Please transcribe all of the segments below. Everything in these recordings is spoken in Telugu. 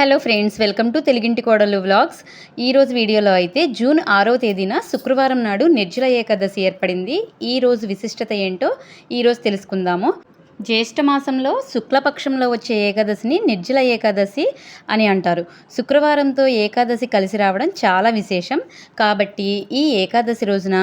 హలో ఫ్రెండ్స్ వెల్కమ్ టు తెలుగింటి కోడలు వ్లాగ్స్ ఈరోజు వీడియోలో అయితే జూన్ ఆరో తేదీన శుక్రవారం నాడు నిర్జల ఏకాదశి ఏర్పడింది. ఈ రోజు విశిష్టత ఏంటో ఈరోజు తెలుసుకుందాము. జ్యేష్ఠ మాసంలో శుక్లపక్షంలో వచ్చే ఏకాదశిని నిర్జల ఏకాదశి అని అంటారు. శుక్రవారంతో ఏకాదశి కలిసి రావడం చాలా విశేషం. కాబట్టి ఈ ఏకాదశి రోజున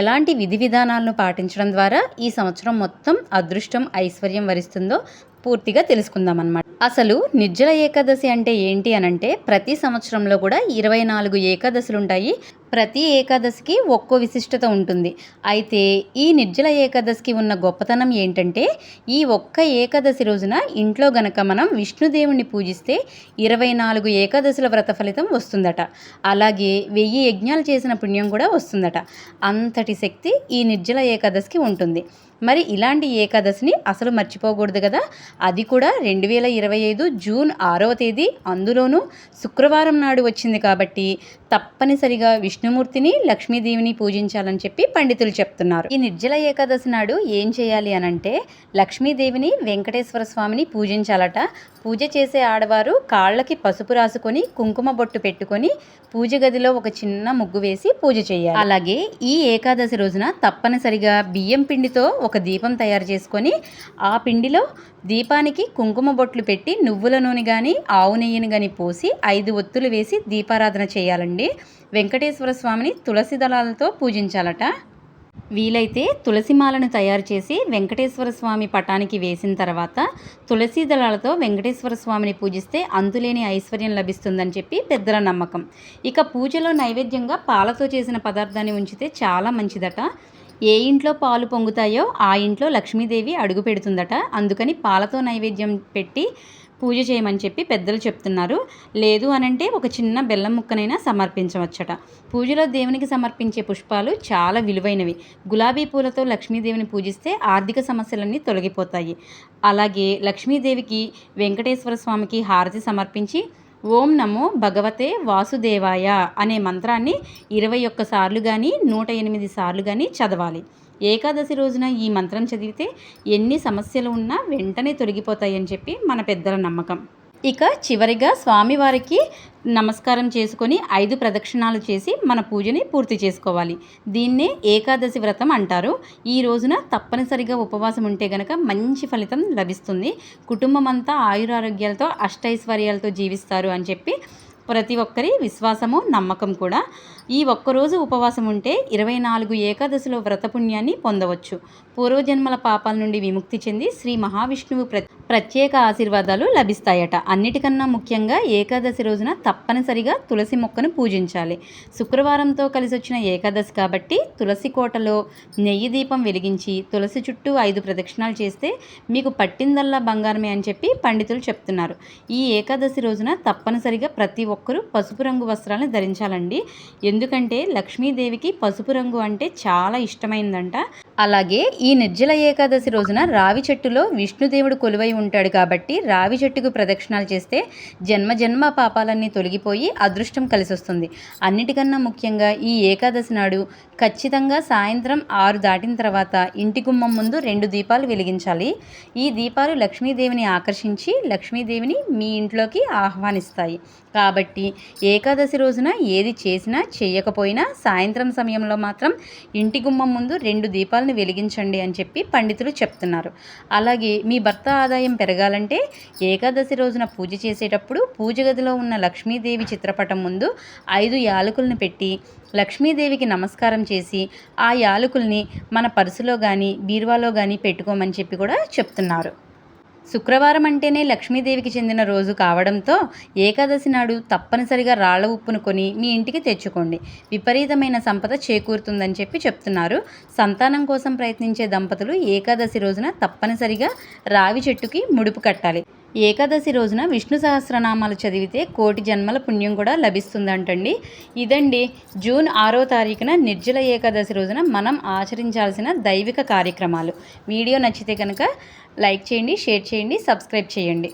ఎలాంటి విధి విధానాలను పాటించడం ద్వారా ఈ సంవత్సరం మొత్తం అదృష్టం ఐశ్వర్యం వరిస్తుందో పూర్తిగా తెలుసుకుందాం అన్నమాట అసలు నిర్జల ఏకాదశి అంటే ఏంటి అనంటే ప్రతి సంవత్సరంలో కూడా ఇరవై నాలుగు ఏకాదశులు ఉంటాయి ప్రతి ఏకాదశికి ఒక్కో విశిష్టత ఉంటుంది. అయితే ఈ నిర్జల ఏకాదశికి ఉన్న గొప్పతనం ఏంటంటే ఈ ఒక్క ఏకాదశి రోజున ఇంట్లో గనక మనం విష్ణుదేవుణ్ణి పూజిస్తే ఇరవై నాలుగు ఏకాదశుల వ్రత ఫలితం వస్తుందట. అలాగే వెయ్యి యజ్ఞాలు చేసిన పుణ్యం కూడా వస్తుందట. అంతటి శక్తి ఈ నిర్జల ఏకాదశికి ఉంటుంది. మరి ఇలాంటి ఏకాదశిని అసలు మర్చిపోకూడదు కదా? అది కూడా రెండు వేల ఇరవై ఐదు జూన్ ఆరవ తేదీ. అందులోనూ శుక్రవారం నాడు వచ్చింది కాబట్టి తప్పనిసరిగా విష్ణుమూర్తిని లక్ష్మీదేవిని పూజించాలని చెప్పి పండితులు చెప్తున్నారు. ఈ నిర్జల ఏకాదశి నాడు ఏం చేయాలి అనంటే లక్ష్మీదేవిని వెంకటేశ్వర స్వామిని పూజించాలట. పూజ చేసే ఆడవారు కాళ్ళకి పసుపు రాసుకొని కుంకుమ బొట్టు పెట్టుకొని పూజ గదిలో ఒక చిన్న ముగ్గు వేసి పూజ చేయాలి. అలాగే ఈ ఏకాదశి రోజున తప్పనిసరిగా బియ్యం పిండితో ఒక దీపం తయారు చేసుకొని ఆ పిండిలో దీపానికి కుంకుమ బొట్లు పెట్టి నువ్వుల నూనె కానీ ఆవు నెయ్యిని కానీ పోసి ఐదు ఒత్తులు వేసి దీపారాధన చేయాలండి. వెంకటేశ్వర స్వామిని తులసి దళాలతో పూజించాలట. వీలైతే తులసి మాలను తయారు చేసి వెంకటేశ్వర స్వామి పటానికి వేసిన తర్వాత తులసి దళాలతో వెంకటేశ్వర స్వామిని పూజిస్తే అంతులేని ఐశ్వర్యం లభిస్తుందని చెప్పి పెద్దల నమ్మకం. ఇక పూజలో నైవేద్యంగా పాలతో చేసిన పదార్థాన్ని ఉంచితే చాలా మంచిదట. ఏ ఇంట్లో పాలు పొంగుతాయో ఆ ఇంట్లో లక్ష్మీదేవి అడుగు పెడుతుందట. అందుకని పాలతో నైవేద్యం పెట్టి పూజ చేయమని చెప్పి పెద్దలు చెప్తున్నారు. లేదు అనంటే ఒక చిన్న బెల్లం ముక్కనైనా సమర్పించవచ్చట. పూజలో దేవునికి సమర్పించే పుష్పాలు చాలా విలువైనవి. గులాబీ పూలతో లక్ష్మీదేవిని పూజిస్తే ఆర్థిక సమస్యలన్నీ తొలగిపోతాయి. అలాగే లక్ష్మీదేవికి వెంకటేశ్వర స్వామికి హారతి సమర్పించి ఓం నమో భగవతే వాసుదేవాయ అనే మంత్రాన్ని ఇరవై ఒక్క సార్లు కానీ నూట ఎనిమిది సార్లు కానీ చదవాలి. ఏకాదశి రోజున ఈ మంత్రం చదివితే ఎన్ని సమస్యలు ఉన్నా వెంటనే తొలగిపోతాయని చెప్పి మన పెద్దల నమ్మకం. ఇక చివరిగా స్వామివారికి నమస్కారం చేసుకొని ఐదు ప్రదక్షిణాలు చేసి మన పూజని పూర్తి చేసుకోవాలి. దీన్నే ఏకాదశి వ్రతం అంటారు. ఈ రోజున తప్పనిసరిగా ఉపవాసం ఉంటే గనక మంచి ఫలితం లభిస్తుంది. కుటుంబం అంతా ఆయురారోగ్యాలతో అష్టైశ్వర్యాలతో జీవిస్తారు అని చెప్పి ప్రతి ఒక్కరి విశ్వాసము నమ్మకం కూడా. ఈ ఒక్కరోజు ఉపవాసం ఉంటే ఇరవై నాలుగు ఏకాదశిలో వ్రతపుణ్యాన్ని పొందవచ్చు. పూర్వజన్మల పాపాల నుండి విముక్తి చెంది శ్రీ మహావిష్ణువు ప్ర ప్రత్యేక ఆశీర్వాదాలు లభిస్తాయట. అన్నిటికన్నా ముఖ్యంగా ఏకాదశి రోజున తప్పనిసరిగా తులసి మొక్కను పూజించాలి. శుక్రవారంతో కలిసి వచ్చిన ఏకాదశి కాబట్టి తులసి కోటలో నెయ్యి దీపం వెలిగించి తులసి చుట్టూ ఐదు ప్రదక్షిణాలు చేస్తే మీకు పట్టిందల్లా బంగారమే అని చెప్పి పండితులు చెప్తున్నారు. ఈ ఏకాదశి రోజున తప్పనిసరిగా ప్రతి ఒక్కరూ పసుపు రంగు వస్త్రాలను ధరించాలండి. ఎందుకంటే లక్ష్మీదేవికి పసుపు రంగు అంటే చాలా ఇష్టమైందంట. అలాగే ఈ నిర్జల ఏకాదశి రోజున రావి చెట్టులో విష్ణుదేవుడు కొలువై ఉంటాడు కాబట్టి రావి చెట్టుకు ప్రదక్షిణాలు చేస్తే జన్మ జన్మ పాపాలన్నీ తొలగిపోయి అదృష్టం కలిసి వస్తుంది అన్నిటికన్నా ముఖ్యంగా ఈ ఏకాదశి నాడు ఖచ్చితంగా సాయంత్రం ఆరు దాటిన తర్వాత ఇంటి గుమ్మం ముందు రెండు దీపాలు వెలిగించాలి. ఈ దీపాలు లక్ష్మీదేవిని ఆకర్షించి లక్ష్మీదేవిని మీ ఇంట్లోకి ఆహ్వానిస్తాయి. కాబట్టి ఏకాదశి రోజున ఏది చేసినా చేయకపోయినా సాయంత్రం సమయంలో మాత్రం ఇంటి గుమ్మం ముందు రెండు దీపాలను వెలిగించండి అని చెప్పి పండితులు చెప్తున్నారు. అలాగే మీ భర్త ఆదాయం పెరగాలంటే ఏకాదశి రోజున పూజ చేసేటప్పుడు పూజ గదిలో ఉన్న లక్ష్మీదేవి చిత్రపటం ముందు ఐదు యాలకులను పెట్టి లక్ష్మీదేవికి నమస్కారం చేసి ఆ యాలకుల్ని మన పర్సులో కానీ బీరువాలో కానీ పెట్టుకోమని చెప్పి కూడా చెప్తున్నారు. శుక్రవారం అంటేనే లక్ష్మీదేవికి చెందిన రోజు కావడంతో ఏకాదశి నాడు తప్పనిసరిగా రాళ్ళ ఉప్పును కొని మీ ఇంటికి తెచ్చుకోండి. విపరీతమైన సంపద చేకూరుతుందని చెప్పి చెప్తున్నారు. సంతానం కోసం ప్రయత్నించే దంపతులు ఏకాదశి రోజున తప్పనిసరిగా రావి చెట్టుకి ముడుపు కట్టాలి. ఏకాదశి రోజున విష్ణు సహస్రనామాలు చదివితే కోటి జన్మల పుణ్యం కూడా లభిస్తుందంటండి. ఇదండి జూన్ ఆరో తారీఖున నిర్జల ఏకాదశి రోజున మనం ఆచరించాల్సిన దైవిక కార్యక్రమాలు. వీడియో నచ్చితే కనుక లైక్ చేయండి షేర్ చేయండి సబ్స్క్రైబ్ చేయండి.